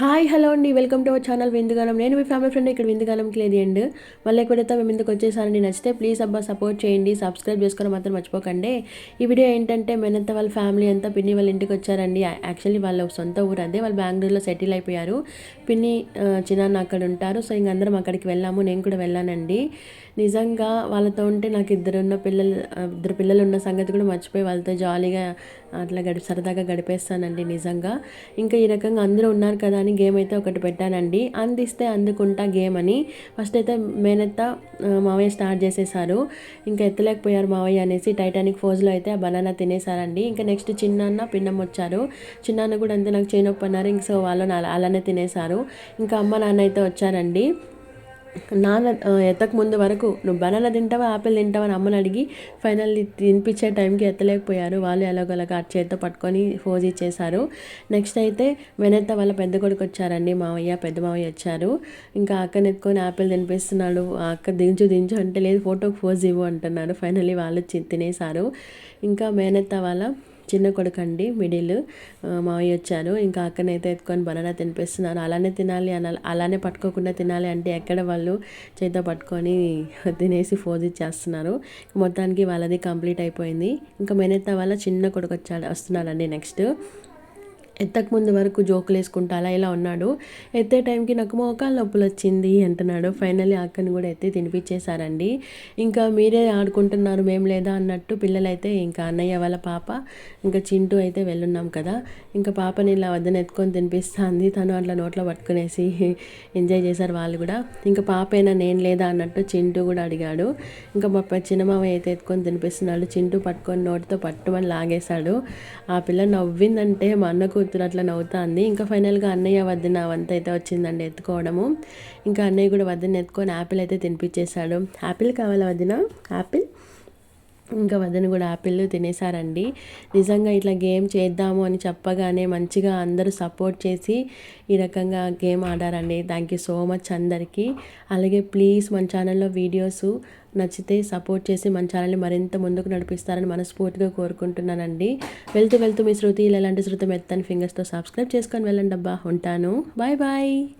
Hi hello అండి. Welcome to our channel Vindugaanam. నేను మీ ఫ్యామిలీ ఫ్రెండ్ ఇక్కడ విందుగానంకి లేదు అండి మళ్ళీ ఎక్కడైతే మేము ఇందుకు వచ్చేసారండి నచ్చితే ప్లీజ్ అబ్బా సపోర్ట్ చేయండి సబ్స్క్రైబ్ చేసుకొని మాత్రం మర్చిపోకండి. ఈ వీడియో ఏంటంటే మెనంత వాళ్ళ ఫ్యామిలీ అంతా పిన్ని వాళ్ళ ఇంటికి వచ్చారండి. యాక్చువల్లీ వాళ్ళ సొంత ఊరు అదే వాళ్ళు బెంగళూరులో సెటిల్ అయిపోయారు. పిన్ని ఆ, చిన్నాన్న అక్కడ ఉంటారు. సో ఇంక అందరం అక్కడికి వెళ్ళాము. నేను కూడా వెళ్ళానండి. నిజంగా వాళ్ళతో ఉంటే నాకు ఇద్దరున్న పిల్లలు ఇద్దరు పిల్లలు ఉన్న సంగతి కూడా మర్చిపోయి వాళ్ళతో జాలీగా అట్లా గడి సరదాగా గడిపేస్తానండి నిజంగా. ఇంకా ఈ రకంగా అందరూ ఉన్నారు కదా అని గేమ్ అయితే ఒకటి పెట్టానండి. అందిస్తే అందుకుంటా గేమ్ అని. ఫస్ట్ అయితే మేనత్త మావయ్య స్టార్ట్ చేసేసారు. ఇంకా ఎత్తలేకపోయారు మావయ్య అనేసి టైటానిక్ ఫోజ్లో అయితే ఆ బనానా తినేసారండి. ఇంకా నెక్స్ట్ చిన్నాన్న పిన్నమ్మ వచ్చారు. చిన్నాన్న కూడా అంతే నాకు చేయనొప్పి అన్నారు. ఇంక సో వాళ్ళు అలా- అలానే తినేసారు. ఇంకా అమ్మ నాన్న అయితే వచ్చారండి. నాన్న ఎత్తక ముందు వరకు నువ్వు బనానా తింటావా ఆపిల్ తింటావా అని అమ్మని అడిగి ఫైనల్లీ తినిపించే టైంకి ఎత్తలేకపోయారు. వాళ్ళు ఎలాగోలాగా అటు చేతితో పట్టుకొని ఫోజ్ ఇచ్చేశారు. నెక్స్ట్ అయితే వెనెత్త వాళ్ళ పెద్ద కొడుకు వచ్చారండి మావయ్య పెద్ద మావయ్య వచ్చారు. ఇంకా అక్కని ఎత్తుకొని ఆపిల్ తినిపిస్తున్నాడు. అక్క దించు దించు అంటే లేదు ఫోటోకి ఫోజ్ ఇవ్వు అంటున్నారు. ఫైనల్లీ వాళ్ళు తినేశారు. ఇంకా మేనత్త వాళ్ళ చిన్న కొడుకు అండి మిడిల్ మావయ్య వచ్చారు. ఇంకా అక్కనైతే ఎత్తుకొని బనానా తినిపిస్తున్నారు. అలానే తినాలి అన అలానే పట్టుకోకుండా తినాలి అంటే ఎక్కడ వాళ్ళు చేతితో పట్టుకొని తినేసి ఫోజ్ ఇచ్చేస్తున్నారు. మొత్తానికి వాళ్ళది కంప్లీట్ అయిపోయింది. ఇంకా మెనెత్త వాళ్ళ చిన్న కొడుకు వచ్చాడు వస్తున్నాడండి నెక్స్ట్. ఎత్తక ముందు వరకు జోకులు వేసుకుంటా అలా ఇలా ఉన్నాడు. ఎత్తే టైంకి నాకు మోకాలు నొప్పులు వచ్చింది అంటున్నాడు. ఫైనల్లీ అక్కని కూడా ఎత్తి తినిపించేశారండి. ఇంకా మీరే ఆడుకుంటున్నారు మేము లేదా అన్నట్టు పిల్లలైతే ఇంకా అన్నయ్య వాళ్ళ పాప ఇంకా చింటూ అయితే వెళ్ళున్నాం కదా. ఇంకా పాపని ఇలా వద్దన ఎత్తుకొని తినిపిస్తుంది. తను అట్లా నోట్లో పట్టుకునేసి ఎంజాయ్ చేశారు వాళ్ళు కూడా. ఇంకా పాపైనా నేను లేదా అన్నట్టు చింటూ కూడా అడిగాడు. ఇంకా మా పె- చిన్నమామ అయితే ఎత్తుకొని తినిపిస్తున్నాడు. చింటూ పట్టుకొని నోటితో పట్టుమని లాగేశాడు. ఆ పిల్ల నవ్విందంటే మా అన్నకు కూతురు అట్లా నవ్వుతాంది. ఇంకా ఫైనల్గా అన్నయ్య వద్దిన వంత అయితే వచ్చిందండి ఎత్తుకోవడము. ఇంకా అన్నయ్య కూడా వద్దని ఎత్తుకొని యాపిల్ అయితే తినిపించేశాడు. యాపిల్ కావాలా వదిన? యాపిల్ ఇంకా వదిన కూడా ఆపిల్లు తినేసారండి నిజంగా ఇట్లా గేమ్ చేద్దాము అని చెప్పగానే మంచిగా అందరూ సపోర్ట్ చేసి ఈ రకంగా గేమ్ ఆడారండి. థ్యాంక్ యూ సో మచ్ అందరికీ. అలాగే ప్లీజ్ మన ఛానల్లో వీడియోస్ నచ్చితే సపోర్ట్ చేసి మన ఛానల్ని మరింత ముందుకు నడిపిస్తారని మనస్ఫూర్తిగా కోరుకుంటున్నానండి. వెళ్తూ వెళ్తూ మీ శృతి ఇలాంటి శృతి మెత్తని ఫింగర్స్తో సబ్స్క్రైబ్ చేసుకొని వెళ్ళండి అబ్బా ఉంటాను. Bye bye